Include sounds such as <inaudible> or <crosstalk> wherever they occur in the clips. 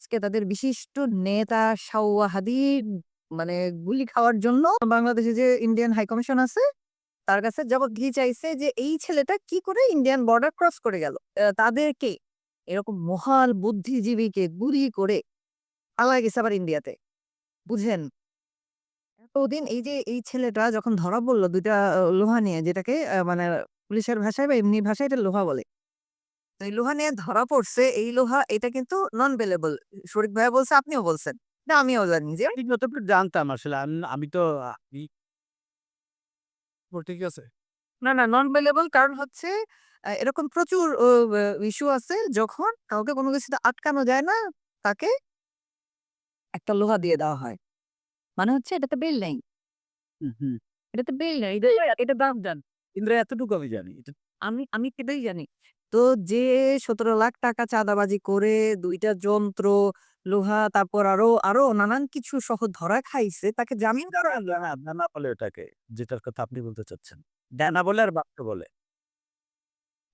আজকে তাদের বিশিষ্ট নেতা শাওয়াহাদির মানে গুলি খাওয়ার জন্য বাংলাদেশে যে ইন্ডিয়ান হাই কমিশন আছে, তার কাছে জবাবদিহি চাইছে যে, এই ছেলেটা কি করে ইন্ডিয়ান বর্ডার ক্রস করে গেল? তাদেরকে এরকম মহাল বুদ্ধিজীবীকে গুলি করে পালা গেছে আবার ইন্ডিয়াতে বুঝেন? এতদিন এই যে, এই ছেলেটা যখন ধরা পড়ল দুইটা লোহা নিয়ে, যেটাকে মানে পুলিশের ভাষায় বা এমনি ভাষায় এটা লোহা বলে লোহা নিয়ে ধরা পড়ছে এই লোহা এটা কিন্তু নন বেলেবল শরীফ ভাইয়া বলছে আপনিও বলছেন। না আমিও জানি যে জানতাম আসলে আমি তো ঠিক আছে না না নন বেলেবল কারণ হচ্ছে এরকম প্রচুর ইস্যু আছে যখন কাউকে কোনো কিছুতে আটকানো যায় না তাকে একটা লোহা দিয়ে দেওয়া হয়। মানে হচ্ছে এটাতে বেল নেই হুম, হুম। এটাতে বেল নেই এটা- এটা দাম জান। ইন্দ্রা এতটুকু আমি জানি আমি আমি সেটাই জানি। তো যে সতেরো লাখ টাকা চাঁদাবাজি করে দুইটা যন্ত্র লোহা তারপর আরও আরও নানান কিছু সহ ধরা খাইছে তাকে জামিন করা বলে ওটাকে যেটার কথা আপনি বলতে চাচ্ছেন। ডানা বলে আর বাক্য বলে।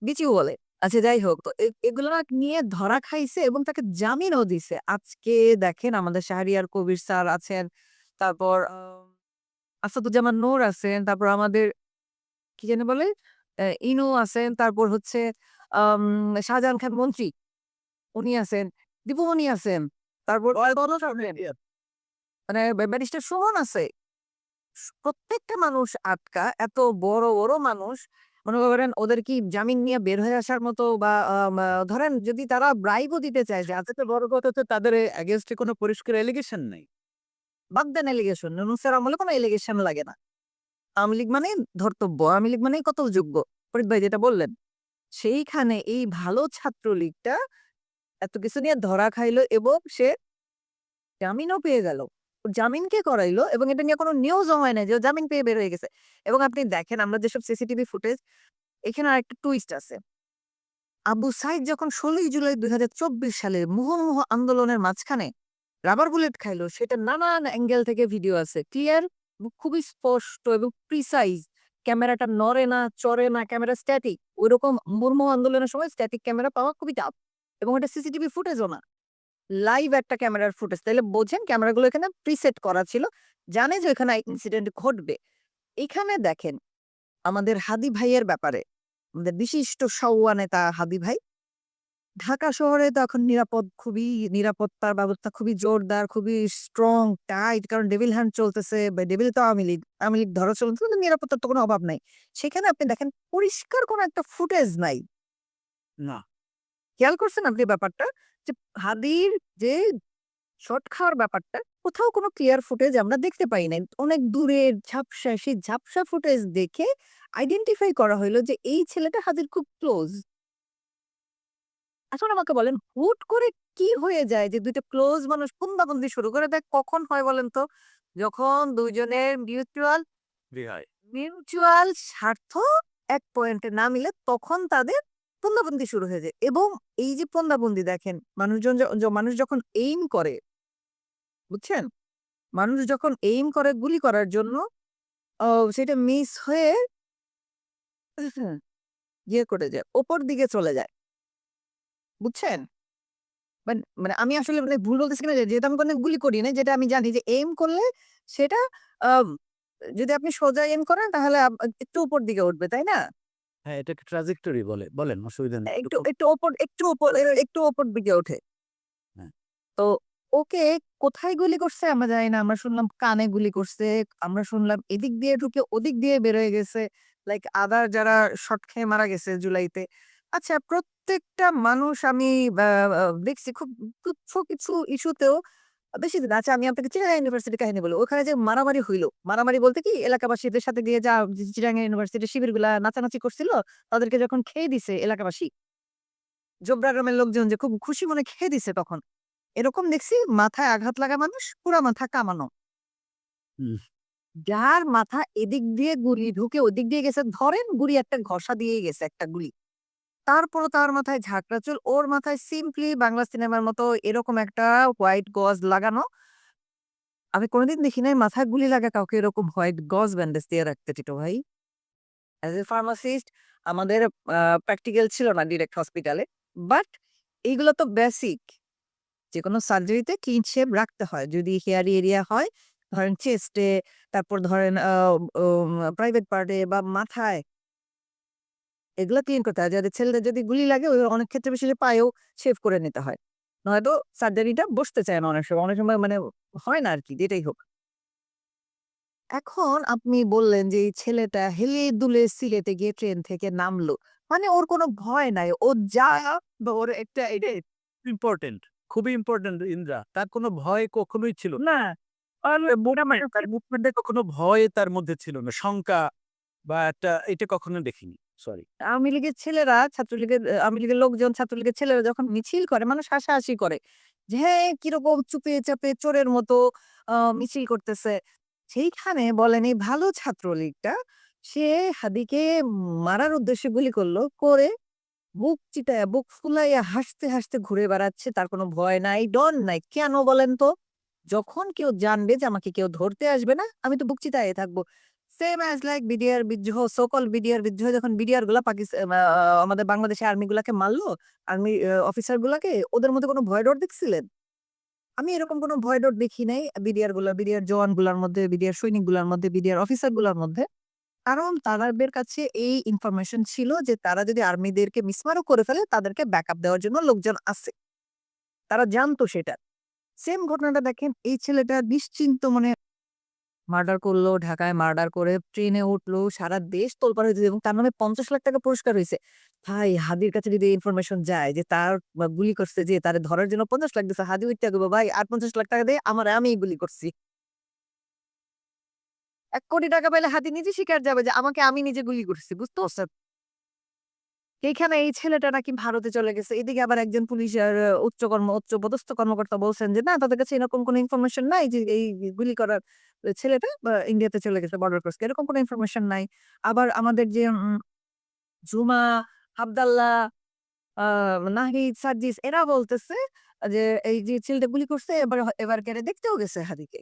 বিচিও বলে। আচ্ছা যাই হোক তো এগুলো নিয়ে ধরা খাইছে এবং তাকে জামিনও দিছে। আজকে দেখেন আমাদের শাহরিয়ার কবির স্যার আছেন তারপর আসাদুজ্জামান নূর আছেন তারপর আমাদের কি জানি বলে ইনু আছেন তারপর হচ্ছে শাহজাহান খান মন্ত্রী। উনি আছেন দীপুমণি আছেন তারপর মানে ব্যারিস্টার সুমন আছে। প্রত্যেকটা মানুষ আটকা এত বড় বড় মানুষ। মনে করেন ওদের কি জামিন নিয়ে বের হয়ে আসার মতো বা ধরেন যদি তারা ব্রাইবও দিতে চায় যে আজকে বড় কথা হচ্ছে তাদের এগেনস্টে কোনো পরিষ্কার এলিগেশন নেই। বাদ দেন এলিগেশন নুসের আমলে কোনো এলিগেশন লাগে না। আওয়ামী লীগ মানে ধর্তব্য আওয়ামী লীগ মানে কত যোগ্য। ফরিদ ভাই যেটা বললেন সেইখানে এই ভালো ছাত্রলীগটা এত কিছু নিয়ে ধরা খাইলো এবং সে জামিনও পেয়ে গেল। ওর জামিন কে করাইলো? এবং এটা নিয়ে কোনো নিউজও হয় না যে জামিন পেয়ে বের হয়ে গেছে। এবং আপনি দেখেন আমরা যেসব সিসিটিভি ফুটেজ এখানে আর একটা টুইস্ট আছে। আবু সাইদ যখন ষোলোই জুলাই দুই হাজার চব্বিশ সালের মুহুর্মুহ আন্দোলনের মাঝখানে রাবার বুলেট খাইলো, সেটা নানান অ্যাঙ্গেল থেকে ভিডিও আছে ক্লিয়ার খুবই স্পষ্ট এবং প্রিসাইজ ক্যামেরাটা নড়ে না, চড়ে না, ক্যামেরা স্ট্যাটিক ওইরকম মুহুর্মুহ আন্দোলনের সময় স্ট্যাটিক ক্যামেরা পাওয়া খুবই টাফ এবং এটা সিসিটিভি ফুটেজও না। লাইভ একটা ক্যামেরার ফুটেজ তাহলে বোঝেন ক্যামেরাগুলো এখানে প্রিসেট করা ছিল, জানে যে এখানে ইনসিডেন্ট ঘটবে। এখানে দেখেন, আমাদের হাদি ভাইয়ের ব্যাপারে, আমাদের বিশিষ্ট সৌয়া নেতা হাদি ভাই ঢাকা শহরে তো এখন নিরাপদ খুবই নিরাপত্তার ব্যবস্থা খুবই জোরদার খুবই স্ট্রং টাইট কারণ ডেভিল হ্যান্ড চলতেছে বা ডেভিল তো আওয়ামী লীগ আওয়ামী লীগ ধরা চলতেছে কিন্তু নিরাপত্তার তো কোনো অভাব নাই। সেখানে আপনি দেখেন পরিষ্কার কোনো একটা ফুটেজ নাই। না। খেয়াল করছেন আপনি ব্যাপারটা? যে হাদির যে শর্ট খাওয়ার ব্যাপারটা কোথাও কোনো ক্লিয়ার ফুটেজ আমরা দেখতে পাই নাই। অনেক দূরের ঝাপসা সেই ঝাপসা ফুটেজ দেখে আইডেন্টিফাই করা হইল যে এই ছেলেটা হাদির খুব ক্লোজ এখন আমাকে বলেন হুট করে কি হয়ে যায়? যে দুইটা ক্লোজ মানুষ কুন্দাবন্দি শুরু করে দেয় কখন হয় বলেন তো? যখন দুইজনের মিউচুয়াল মিউচুয়াল স্বার্থ এক পয়েন্টে না মিলে তখন তাদের পন্দাবন্দি শুরু হয়ে যায়। এবং এই যে পন্দাবন্দি দেখেন মানুষজন মানুষ যখন এইম করে বুঝছেন? মানুষ যখন এইম করে গুলি করার জন্য সেটা মিস হয়ে ইয়ে করে যায় ওপর দিকে চলে যায়। বুঝছেন? মানে মানে আমি আসলে মানে ভুল বলতেছি কিনা যেহেতু আমি কোনো গুলি করি না যেটা আমি জানি যে এইম করলে সেটা যদি আপনি সোজা এম করেন তাহলে একটু উপর দিকে উঠবে তাই না? হ্যাঁ এটাকে ট্রাজেক্টরি বলে বলেন অসুবিধা নেই একটু একটু ওপর একটু ওপর একটু ওপর দিকে ওঠে। হ্যাঁ। তো ওকে কোথায় গুলি করছে আমরা জানি না আমরা শুনলাম কানে গুলি করছে আমরা শুনলাম এদিক দিয়ে ঢুকে ওদিক দিয়ে বেরোয় গেছে লাইক আদার যারা শর্ট খেয়ে মারা গেছে জুলাইতে আচ্ছা প্রত্যেকটা মানুষ আমি দেখছি খুব তুচ্ছ কিছু ইস্যুতেও বেশি দিন আচ্ছা আমি আপনাকে চিরাঙ্গা ইউনিভার্সিটি কাহিনী বলি। ওখানে যে মারামারি হইল মারামারি বলতে কি এলাকাবাসীদের সাথে গিয়ে যা চিরাঙ্গা ইউনিভার্সিটির শিবিরগুলা নাচানাচি করছিল তাদেরকে যখন খেয়ে দিছে এলাকাবাসী জোবরা গ্রামের লোকজন যে খুব খুশি মনে খেয়ে দিছে তখন এরকম দেখছি মাথায় আঘাত লাগা মানুষ পুরা মাথা কামানো। হুম। যার মাথা এদিক দিয়ে গুলি ঢুকে ওদিক দিয়ে গেছে ধরেন গুলি একটা ঘষা দিয়ে গেছে একটা গুলি। তারপরও তার মাথায় ঝাঁকড়া চুল ওর মাথায় সিম্পলি বাংলা সিনেমার মতো এরকম একটা হোয়াইট গজ লাগানো। আমি কোনোদিন দেখি নাই মাথায় গুলি লাগা কাউকে এরকম হোয়াইট গজ ব্যান্ডেজ দিয়ে রাখতে টিটো ভাই। অ্যাজ এ ফার্মাসিস্ট আমাদের প্র্যাকটিক্যাল ছিল না ডিরেক্ট হসপিটালে বাট এইগুলো তো বেসিক যে কোনো সার্জারিতে ক্লিন শেপ রাখতে হয়। যদি হেয়ার এরিয়া হয়, ধরেন চেস্টে, তারপর ধরেন প্রাইভেট পার্টে বা মাথায় এগুলা ক্লিন করতে হয়। যাদের ছেলেদের যদি গুলি লাগে ওই অনেক ক্ষেত্রে বিশেষ করে পায়েও শেভ করে নিতে হয়। নয়তো সার্জারিটা বসতে চায় না অনেক সময়। অনেক সময় মানে হয় না আরকি যেটাই হোক। এখন আপনি বললেন যে এই ছেলেটা হেলে দুলে সিলেটে গিয়ে ট্রেন থেকে নামলো। মানে ওর কোনো ভয় নাই। ও যা বা ওর একটা এটাই ইম্পোর্টেন্ট। খুবই ইম্পর্টেন্ট ইন্দ্রা। তার কোনো ভয় কখনোই ছিল না। আর মুভমেন্টে কখনো ভয় তার মধ্যে ছিল না। শঙ্কা বা একটা এটা কখনো দেখিনি। সরি। আওয়ামী লীগের ছেলেরা ছাত্রলীগের আওয়ামী লীগের লোকজন ছাত্রলীগের ছেলেরা যখন মিছিল করে মানুষ হাসাহাসি করে। যে হ্যাঁ, কীরকম চুপে চোরের মতো মিছিল করতেছে। সেইখানে বলেন এই ভালো ছাত্রলীগটা সে হাদিকে মারার উদ্দেশ্যে গুলি করল। করে বুক চিতায়া, বুক ফুলাইয়া হাসতে, হাসতে ঘুরে বেড়াচ্ছে। তার কোনো ভয় নাই, ডর নাই। কেন বলেন তো? যখন কেউ জানবে যে আমাকে কেউ ধরতে আসবে না, আমি তো বুক চিতায়ে থাকব। সেম অ্যাজ লাইক বিডিআর বিদ্রোহ, সো কল্ড বিডিআর বিদ্রোহ যখন বিডিআরগুলা আমাদের বাংলাদেশের আর্মি গুলাকে মারলো, আর্মি অফিসার গুলাকে ওদের মধ্যে কোনো ভয় ডর দেখছিলেন? আমি এরকম কোনো ভয় ডর দেখি নাই বিডিআরগুলা, বিডিআর জওয়ানগুলার মধ্যে, বিডিআর সৈনিকগুলার মধ্যে, বিডিআর অফিসারগুলার মধ্যে। কারণ তাদের কাছে এই ইনফরমেশন ছিল যে তারা যদি আর্মিদেরকে মিসমারও করে ফেলে তাদেরকে ব্যাকআপ দেওয়ার জন্য লোকজন আছে। তারা জানতো সেটা। সেম ঘটনাটা দেখেন এই ছেলেটা নিশ্চিন্ত মনে মার্ডার করল, ঢাকায় মার্ডার করে ট্রেনে উঠল, সারা দেশ তোলপাড় হইতেছে এবং তার নামে ৳৫০,০০,০০০ পুরস্কার হইছে। ভাই হাদির কাছে যদি ইনফরমেশন যায় যে তার গুলি করছে যে তারে ধরার জন্য ৳৫০,০০,০০০ দিছে। হাদি উইঠ্যা কইবো, "ভাই আর ৳৫০,০০,০০০ দে, আমারে আমিই গুলি করছি।" ৳১,০০,০০,০০০ পাইলে হাদি নিজে শিকার যাবে যে আমাকে আমি নিজে গুলি করছি। বুঝতে পারছেন? এইখানে এই ছেলেটা নাকি ভারতে চলে গেছে। এদিকে আবার একজন পুলিশের উচ্চ কর্ম উচ্চপদস্থ কর্মকর্তা বলছেন যে, "না তাদের কাছে এরকম কোনো ইনফরমেশন নাই যে এই গুলি করার ছেলেটা ইন্ডিয়াতে চলে গেছে বর্ডার ক্রস এরকম কোনো ইনফরমেশন নাই।" আবার আমাদের যে ঝুমা, আবদাল্লাহ, নাহিদ, সার্জিস এরা বলতেছে যে এই যে ছেলেটা গুলি করছে এবার এবার কেড়ে দেখতেও গেছে হাদিকে।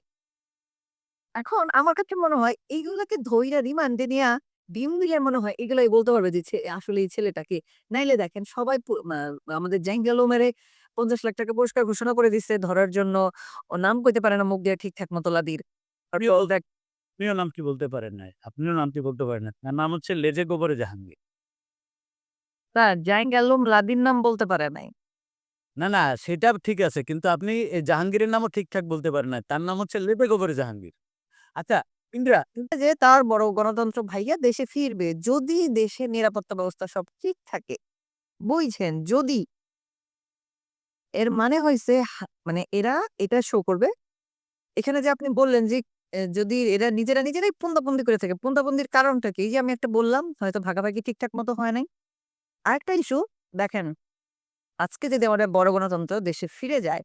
এখন আমার কাছে মনে হয় এইগুলাকে ধইরা রিমান্ডে নিয়া ডিম দিলে মনে হয় এগুলাই বলতে পারবে যে আসলে এই ছেলেটা কে। নাইলে দেখেন সবাই পু মা আমাদের জাইঙ্গা লোমেরে ৳৫০,০০,০০০ পুরস্কার ঘোষণা করে দিচ্ছে ধরার জন্য। ও নাম কইতে পারে না মুখ দিয়ে ঠিকঠাক মতো লাদির। তারপর দেখ আপনিও নামটি বলতে পারেন নাই। আপনিও নামটি বলতে পারেন না। তার নাম হচ্ছে লেজে গোবরে জাহাঙ্গীর। স্যার লাদির নাম বলতে পারে নাই। না, না সেটা ঠিক আছে। কিন্তু আপনি জাহাঙ্গীরের নামও ঠিকঠাক বলতে পারেন নাই। তার নাম হচ্ছে লেজে গোবরে জাহাঙ্গীর। আচ্ছা ইন্দ্রা যে তার বড় গণতন্ত্র ভাইয়া দেশে ফিরবে। যদি দেশের নিরাপত্তা ব্যবস্থা সব ঠিক থাকে। বুঝছেন? যদি এর মানে হয়েছে মানে এরা এটা শো করবে। এখানে যে আপনি বললেন যে যদি এরা নিজেরা নিজেরাই পুন্দাবন্দি করে থাকে। পুন্দাবন্দির কারণটা কি? যে আমি একটা বললাম হয়তো ভাগাভাগি ঠিকঠাক মতো হয় নাই। আরেকটা ইস্যু দেখেন, আজকে যদি আমাদের বড় গণতন্ত্র দেশে ফিরে যায়,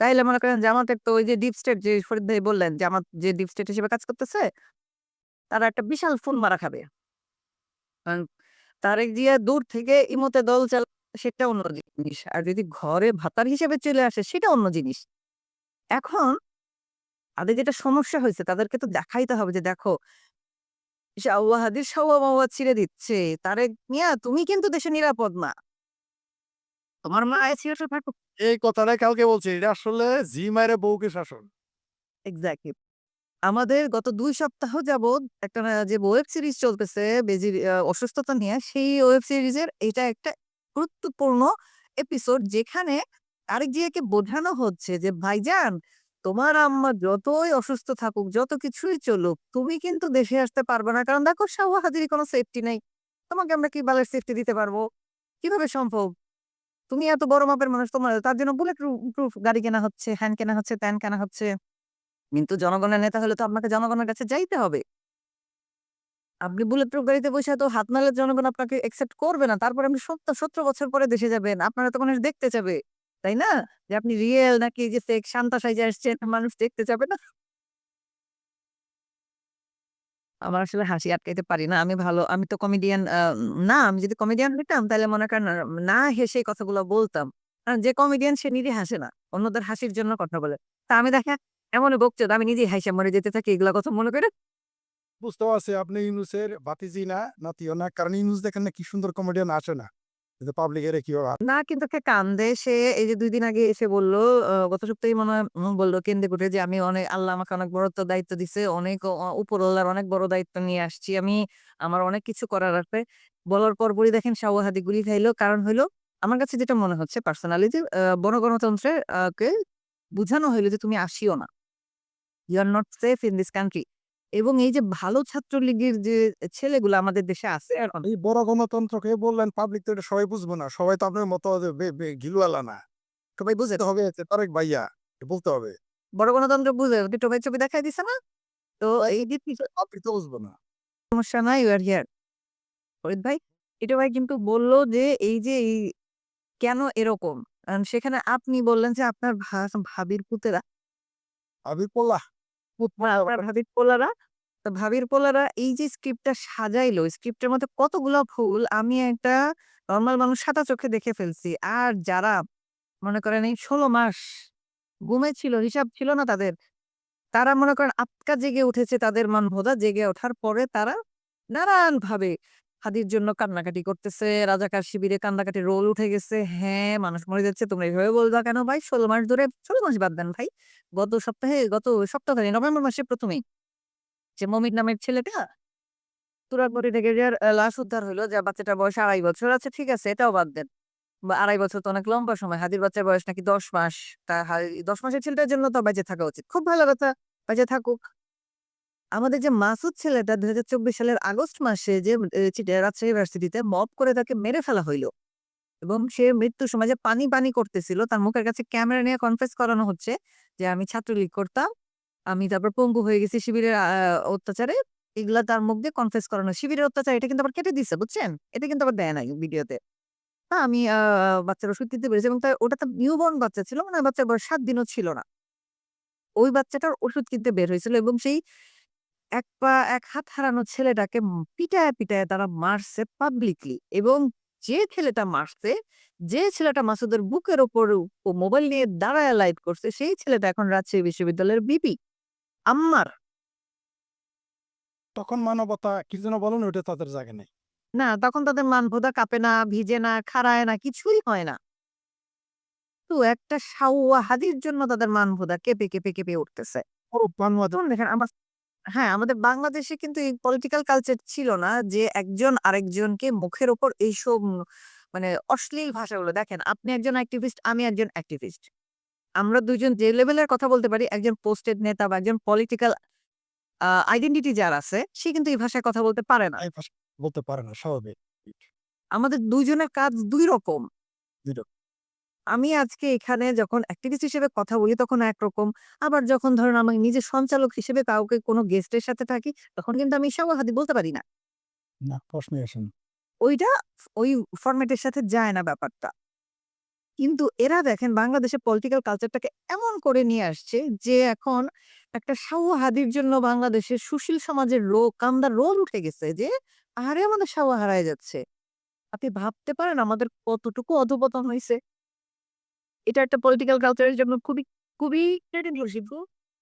তাইলে মনে করেন জামাতের তো ওই যে ডিপ স্টেট যে ফরিদ ভাই বললেন জামাত যে ডিপ স্টেট হিসেবে কাজ করতেছে, তারা একটা বিশাল ফুল মারা খাবে। কারণ তারেক জিয়া দূর থেকে ইমতে দল চালা সেটা অন্য জিনিস। আর যদি ঘরে ভাতার হিসেবে চলে আসে সেটা অন্য জিনিস। এখন তাদের যেটা সমস্যা হইছে তাদেরকে তো দেখাইতে হবে যে দেখো শাওয়া হাদির শাওয়া ছিঁড়ে দিচ্ছে। তারেক মিয়া তুমি কিন্তু দেশে নিরাপদ না। তোমার মা <laughs> সিলেটে থাকুক। এই কথাটা কালকে বলছি। এটা আসলে জি মাইরে বউকে শাসন। এক্সাক্টলি। আমাদের গত দুই সপ্তাহ যাবৎ একটা যে ওয়েব সিরিজ চলতেছে বেজির অসুস্থতা নিয়ে সেই ওয়েব সিরিজের এটা একটা গুরুত্বপূর্ণ এপিসোড যেখানে আরেক জিয়াকে বোঝানো হচ্ছে যে ভাইজান তোমার আম্মা যতই অসুস্থ থাকুক, যত কিছুই চলুক, তুমি কিন্তু দেশে আসতে পারবে না। কারণ দেখো শাওয়া হাদিরই কোনো সেফটি নাই। তোমাকে আমরা কি বালের সেফটি দিতে পারব? কীভাবে সম্ভব? তুমি এত বড় মাপের মানুষ তোমার তার জন্য বুলেট প্রুফ গাড়ি কেনা হচ্ছে, হ্যান কেনা হচ্ছে, ত্যান কেনা হচ্ছে। কিন্তু জনগণের নেতা হলে তো আপনাকে জনগণের কাছে যাইতে হবে। আপনি বুলেট প্রুফ গাড়িতে বইসা তো হাত নাড়লে জনগণ আপনাকে অ্যাকসেপ্ট করবে না। তারপরে আপনি ৭০ ১৭ বছর পরে দেশে যাবেন। আপনারা তো মানুষ দেখতে চাবে। তাই না? যে আপনি রিয়েল নাকি যে ফেক শান্তা সাইজে আসছেন মানুষ দেখতে চাবে না? আমার আসলে হাসি আটকাইতে পারি না। আমি ভালো আমি তো কমেডিয়ান না আমি যদি কমেডিয়ান হইতাম তাহলে মনে করেন না হেসে কথাগুলো বলতাম। কারণ যে কমেডিয়ান সে নিজে হাসে না। অন্যদের হাসির জন্য কথা বলে। তা আমি দেখা এমন বকচোদ আমি নিজেই হাইসা মরে যেতে থাকি এগুলা কথা মনে করে। বুঝতে পারছি আপনি ইউনুসের বাতিজি না, নাতিও না। কারণ ইউনুস দেখেন না কি সুন্দর কমেডিয়ান আসে না। না কিন্তু কান্দে সে এই যে ২ দিন আগে এসে বলল, গত সপ্তাহে মনে হয় বলল কেন্দ্রে যে আমি অনেক আল্লাহ আমাকে অনেক বড়ত্ব দায়িত্ব দিছে। অনেক অনেক বড় দায়িত্ব নিয়ে আসছি। আমি আমার অনেক কিছু করার আছে। বলার পরপরই দেখেন শাহওয়াহাদি গুলি খাইলো। কারণ হইল আমার কাছে যেটা মনে হচ্ছে পার্সোনালি যে আ গণগণতন্ত্রের কে বুঝানো হইল যে তুমি আসিও না। You are not safe in this country. এবং এই যে ভালো ছাত্রলীগের যে ছেলেগুলো আমাদের দেশে আছে এখন এই বড় গণতন্ত্রকে বললেন পাবলিক তো এটা সবাই বুঝব না। সবাই তো আপনার মতো গিলওয়ালা না। সবাই বুঝে হবে তারেক ভাইয়া বলতে হবে। বড় গণতন্ত্র বুঝে টিটো ভাই ছবি দেখাই দিছে না? তো এই যে পাবলিক তো বুঝব না। সমস্যা নাই ইউ আর হিয়ার। ফরিদ ভাই, এটা ভাই কিন্তু বলল যে এই যে এই কেন এরকম? সেখানে আপনি বললেন যে আপনার ভাবির পুতেরা আবির আপনার পোলারা ভাবির পোলারা এই যে স্ক্রিপ্টটা সাজাইলো, স্ক্রিপ্টের মধ্যে কতগুলো ভুল আমি একটা নর্মাল মানুষ সাদা চোখে দেখে ফেলছি। আর যারা মনে করেন এই ১৬ মাস ঘুমে ছিল, হিসাব ছিল না তাদের। তারা মনে করেন আটকা জেগে উঠেছে তাদের মন ভোদা জেগে ওঠার পরে তারা নানানভাবে হাদির জন্য কান্নাকাটি করতেছে। রাজাকার শিবিরে কান্নাকাটি রোল উঠে গেছে। হ্যাঁ, মানুষ মরে যাচ্ছে। তোমরা এভাবে বলবা কেন ভাই? ১৬ মাস ধরে ১৬ মাস বাদ দেন ভাই। গত সপ্তাহে গত সপ্তাহে নভেম্বর মাসে ১ম এই যে মমির নামের ছেলেটা তুরাগমতি থেকে যার লাশ উদ্ধার হইল যে বাচ্চাটার বয়স ২.৫ বছর। আচ্ছা ঠিক আছে এটাও বাদ দেন। বা ২.৫ বছর তো অনেক লম্বা সময়। হাদির বাচ্চার বয়স নাকি ১০ মাস। তা ১০ মাসের ছেলেটার জন্য তো বেঁচে থাকা উচিত। খুব ভালো কথা, বেঁচে থাকুক। আমাদের যে মাসুদ ছেলেটা ২০২৪ সালের আগস্ট মাসে যে রাজশাহী ইউনিভার্সিটিতে মব করে তাকে মেরে ফেলা হইল। এবং সে মৃত্যুর সময় যে পানি, পানি করতেছিল তার মুখের কাছে ক্যামেরা নিয়ে কনফেস করানো হচ্ছে যে আমি ছাত্রলীগ করতাম। আমি তারপর পঙ্গু হয়ে গেছি শিবিরের অত্যাচারে। এগুলা তার মুখ দিয়ে কনফেস করানো। শিবিরের অত্যাচার এটা কিন্তু আবার কেটে দিচ্ছে বুঝছেন? এটা কিন্তু আবার দেয় নাই ভিডিওতে। হ্যাঁ আমি বাচ্চার ওষুধ দিতে পেরেছি এবং তার ওটা তো নিউবর্ন বাচ্চা ছিল। মানে বাচ্চার বয়স ৭ দিনও ছিল না। ওই বাচ্চাটার ওষুধ কিনতে বের হয়েছিল এবং সেই এক পা এক হাত হারানো ছেলেটাকে পিটায়ে, পিটায়ে তারা মারছে পাবলিকলি এবং যে ছেলেটা মারছে, যে ছেলেটা মাসুদের বুকের উপর ও মোবাইল নিয়ে দাঁড়ায়া লাইভ করছে সেই ছেলেটা এখন রাজশাহী বিশ্ববিদ্যালয়ের ভিপি। আম্মার। তখন মানবতা কি যেন বলেন ওইটা তাদের জায়গা নেই। না তখন তাদের মানভোদা কাঁপে না, ভিজে না, খাড়ায় না, কিছুই হয় না। তো একটা সাওয়া হাদির জন্য তাদের মানভোদা কেঁপে, কেঁপে, কেঁপে উঠতেছে। দেখেন আমার হ্যাঁ, আমাদের বাংলাদেশে কিন্তু এই পলিটিক্যাল কালচার ছিল না যে একজন আরেকজনকে মুখের ওপর এইসব মানে অশ্লীল ভাষাগুলো দেখেন আপনি একজন অ্যাক্টিভিস্ট, আমি একজন অ্যাক্টিভিস্ট। আমরা ২ জন যে লেভেলের কথা বলতে পারি একজন পোস্টেড নেতা বা একজন পলিটিক্যাল আ আইডেন্টিটি যার আছে সে কিন্তু এই ভাষায় কথা বলতে পারে না। এই ভাষা বলতে পারে না স্বাভাবিক। আমাদের ২ জনের কাজ ২ রকম। ২ রকম। আমি আজকে এখানে যখন অ্যাক্টিভিস্ট হিসেবে কথা বলি তখন একরকম। আবার যখন ধরেন আমি নিজে সঞ্চালক হিসেবে কাউকে কোনো গেস্টের সাথে থাকি তখন কিন্তু আমি শাওয়াহাদি বলতে পারি না। না প্রশ্নই আসে না। ওইটা ওই ফরম্যাটের সাথে যায় না ব্যাপারটা। কিন্তু এরা দেখেন বাংলাদেশের পলিটিক্যাল কালচারটাকে এমন করে নিয়ে আসছে যে এখন একটা শাওয়াহাদির জন্য বাংলাদেশের সুশীল সমাজের রো কান্দার রোল উঠে গেছে যে আহারে আমাদের শাওয়া হারায় যাচ্ছে। আপনি ভাবতে পারেন আমাদের কতটুকু অধঃপতন হইছে? এটা একটা পলিটিক্যাল কালচারের জন্য খুবই, খুবই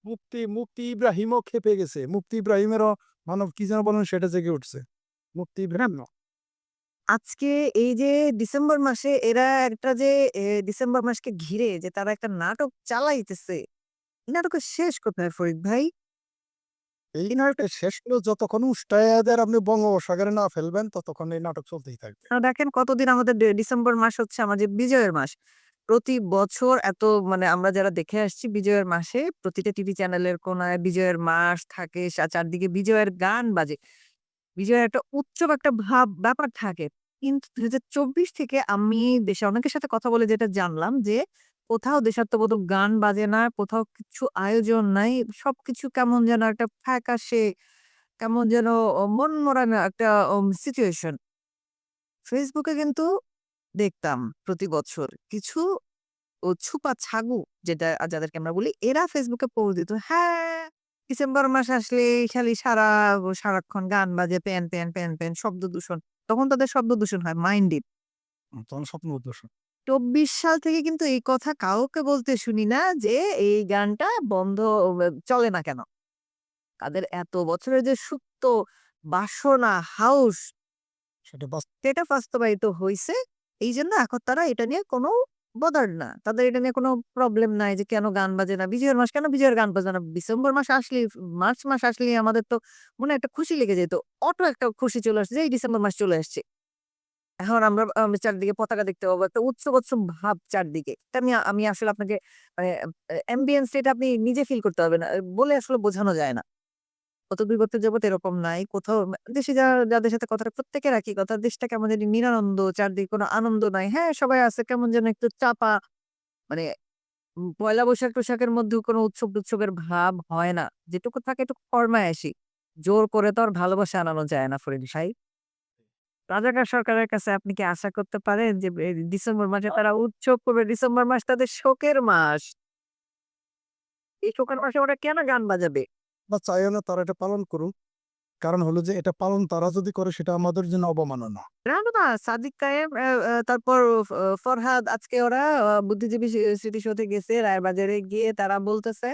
মুফতি মুফতি ইব্রাহিমও ক্ষেপে গেছে। মুফতি ইব্রাহিমেরও মানব কি যেন বলেন সেটা জেগে উঠছে। মুফতি ইব্রাহিম আজকে এই যে ডিসেম্বর মাসে এরা একটা যে ডিসেম্বর মাসকে ঘিরে যে তারা একটা নাটক চালাইতেছে। নাটকের শেষ কোথায় ফরিদ ভাই? এই নাটকটা শেষ হলো যতক্ষণ উস্তায়াদের আপনি বঙ্গোপসাগরে না ফেলবেন ততক্ষণ এই নাটক চলতেই থাকবে। দেখেন কতদিন আমাদের ডিসেম্বর মাস হচ্ছে আমাদের বিজয়ের মাস। প্রতি বছর এত মানে আমরা যারা দেখে আসছি বিজয়ের মাসে প্রতিটা টিভি চ্যানেলের কোনায় বিজয়ের মাস থাকে, চারদিকে বিজয়ের গান বাজে। বিজয়ের একটা উৎসব একটা ভাব ব্যাপার থাকে। কিন্তু ২০২৪ থেকে আমি দেশে অনেকের সাথে কথা বলে যেটা জানলাম যে কোথাও দেশাত্মবোধক গান বাজে না, কোথাও কিছু আয়োজন নাই। সবকিছু কেমন যেন একটা ফ্যাকাশে, কেমন যেন মন মরানো একটা সিচুয়েশন। ফেসবুকে কিন্তু দেখতাম প্রতি বছর কিছু ও ছুপা ছাগু যেটা যাদেরকে আমরা বলি এরা ফেসবুকে পোস্ট দিত। হ্যাঁ, ডিসেম্বর মাস আসলেই খালি সারা সারাক্ষণ গান বাজে প্যান, প্যান, প্যান, প্যান শব্দ দূষণ। তখন তাদের শব্দ দূষণ হয় মাইন্ড ইট। তখন স্বপ্ন উদ্দেশ্য। ২৪ সাল থেকে কিন্তু এই কথা কাউকে বলতে শুনি না যে এই গানটা বন্ধ চলে না কেন? তাদের এত বছরের যে সুপ্ত বাসনা, হাউস সেটা বাস্তবায়িত হইছে এই জন্য এখন তারা এটা নিয়ে কোনো বদার না। তাদের এটা নিয়ে কোনো প্রবলেম নাই যে কেন গান বাজে না। বিজয়ের মাস কেন বিজয়ের গান বাজে না? ডিসেম্বর মাস আসলে মার্চ মাস আসলে আমাদের তো মনে একটা খুশি লেগে যেত। অটো একটা খুশি চলে আসছে যে এই ডিসেম্বর মাস চলে আসছে। এখন আমরা চারদিকে পতাকা দেখতে পাবো, একটা উৎসব উৎসব ভাব চারদিকে। আমি আমি আসলে আপনাকে মানে অ্যাম্বিয়েন্স এটা আপনি নিজে ফিল করতে পারবেন বলে আসলে বোঝানো যায় না। কত দুই বছর এরকম নাই। কোথাও দেশে যা, যাদের সাথে কথাটা প্রত্যেকের একই কথা, দেশটা কেমন জানি নিরানন্দ, চারদিকে কোনো আনন্দ নাই। হ্যাঁ সবাই আছে কেমন যেন একটু চাপা মানে পয়লা বৈশাখ টোশাকের মধ্যেও কোনো উৎসব উৎসবের ভাব হয় না। যেটুকু থাকে একটু ফরমায় আসি। জোর করে তো আর ভালোবাসা আনানো যায় না ফরিদ ভাই। রাজাকার সরকারের কাছে আপনি কি আশা করতে পারেন যে ডিসেম্বর মাসে তারা উৎসব করবে? ডিসেম্বর মাস তাদের শোকের মাস। এই শোকের মাসে ওরা কেন গান বাজাবে? বা চাইও না তারা এটা পালন করুক। কারণ হলো যে এটা পালন তারা যদি করে সেটা আমাদের জন্য অবমাননা। সাদিক কায়েম তারপর ফরহাদ, আজকে ওরা বুদ্ধিজীবী স্মৃতিসৌধে গেছে, রায়বাজারে গিয়ে তারা বলতেছে,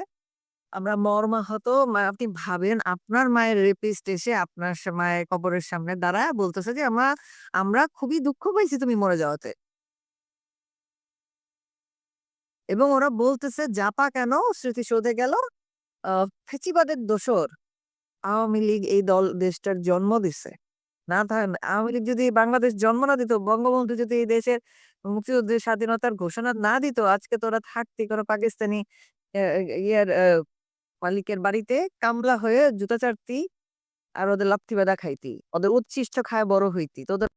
আমরা মর্মাহত আপনি ভাবেন আপনার মায়ের রেপিস্ট এসে আপনার মায়ের কবরের সামনে দাঁড়ায় বলতেছে যে আমরা আমরা খুবই দুঃখ পাইছি তুমি মরে যাওয়াতে। এবং ওরা বলতেছে, জাপা কেন? স্মৃতিসৌধে গেল ফেচিবাদের দোসর আওয়ামী লীগ এই দল, দেশটার জন্ম দিছে। না থাকেন আওয়ামী লীগ যদি বাংলাদেশ জন্ম না দিত, বঙ্গবন্ধু যদি এই দেশের মুক্তিযুদ্ধের স্বাধীনতার ঘোষণা না দিত, আজকে তোরা থাকতি কোনো পাকিস্তানি ইয়ার মালিকের বাড়িতে কামলা হয়ে জুতা চারতি আর ওদের লাপ্তি বেদা খাইতি, ওদের উচ্ছিষ্ট খায় বড় হইতি, তোদের